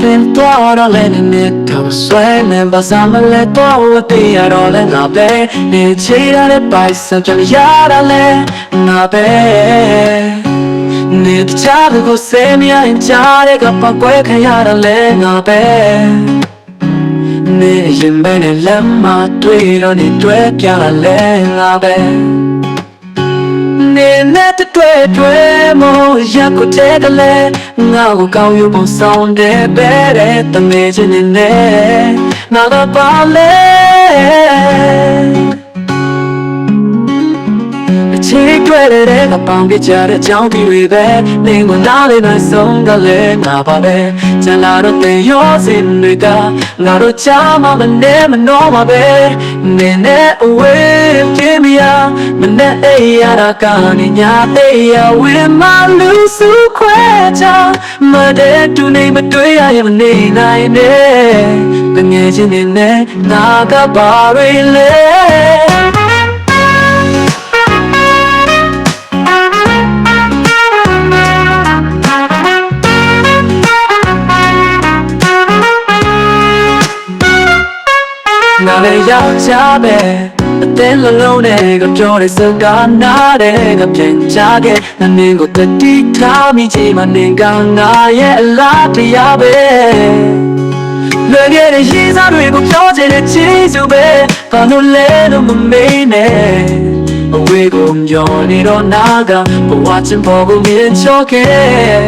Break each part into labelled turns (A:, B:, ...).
A: ပင်တော့တော့လည်းနေတော့ဆွဲနေပါစမ်းမလဲတော့ဝတ်ရတော့လည်းငါပဲနေချေရတဲ့ပိုက်စံကြရတာလည်းငါပဲနေချာကိုစေမရင်ချားတဲ့ကပကွဲခံရတာလည်းငါပဲနေရင်ပဲနဲ့လက်မတွေ့တော့နေတွေ့ပြတာလည်းငါပဲ နေနဲ့တွေ့တွေ့မို့ရကိုတဲ့ကလေးငါ့ကိုကောင်းယူဖို့ဆောင်တယ်ပဲတဲ့တမေချင်းနေနဲ့ငါကပါလေ တွေ့တဲ့ကပောင်းပြကြတဲ့အကြောင်းတွေပဲနေကနားလေးနဲ့ဆုံးကလေးငါပါပဲကျန်လာတော့တဲ့ရောစင်တွေကငါတို့ချာမမနဲ့မနှောပါပဲနေနဲ့အဝေးပြင်းမရမနဲ့အိယာရာကနေညာအိယာဝင်းမလူစုခွဲချမတဲ့တူနေမတွေ့ရရင်မနေနိုင်နဲ့တငယ်ချင်းနေနဲ့ငါကပါရလေ ငါလည်းယောက်ျားပဲအတင်းလုံးလုံးနဲ့ကပြောတဲ့စကားနားတဲ့ကပြန်ချခဲ့နမင်းကိုတတိထားမိချင်မနေကငါရဲ့အလားတရားပဲလွယ်ခဲ့တဲ့ရည်စားတွေကိုပြောချင်တဲ့ချီးစုပဲဘာလို့လဲတော့မမေးနဲ့အဝေးကိုမျောနေတော့နာကဘဝချင်ပေါ်ကိုမြင်ချောခဲ့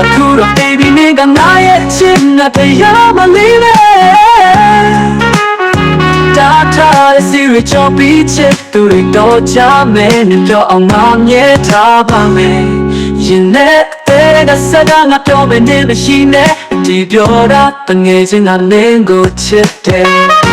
A: အခုတော့ baby နေကငါရဲ့ချစ်နဲ့တရားမလေးပဲ ချောပြီးချစ်သူတွေတော့ကြမယ်နဲ့ပြောအောင်ငါမြဲထားပါမယ်ရင်နဲ့တဲ့ကစကားငါပြောမယ်နေမရှိနဲ့ဒီပြောတာတငယ်ချင်းကလင်းကိုချစ်တယ်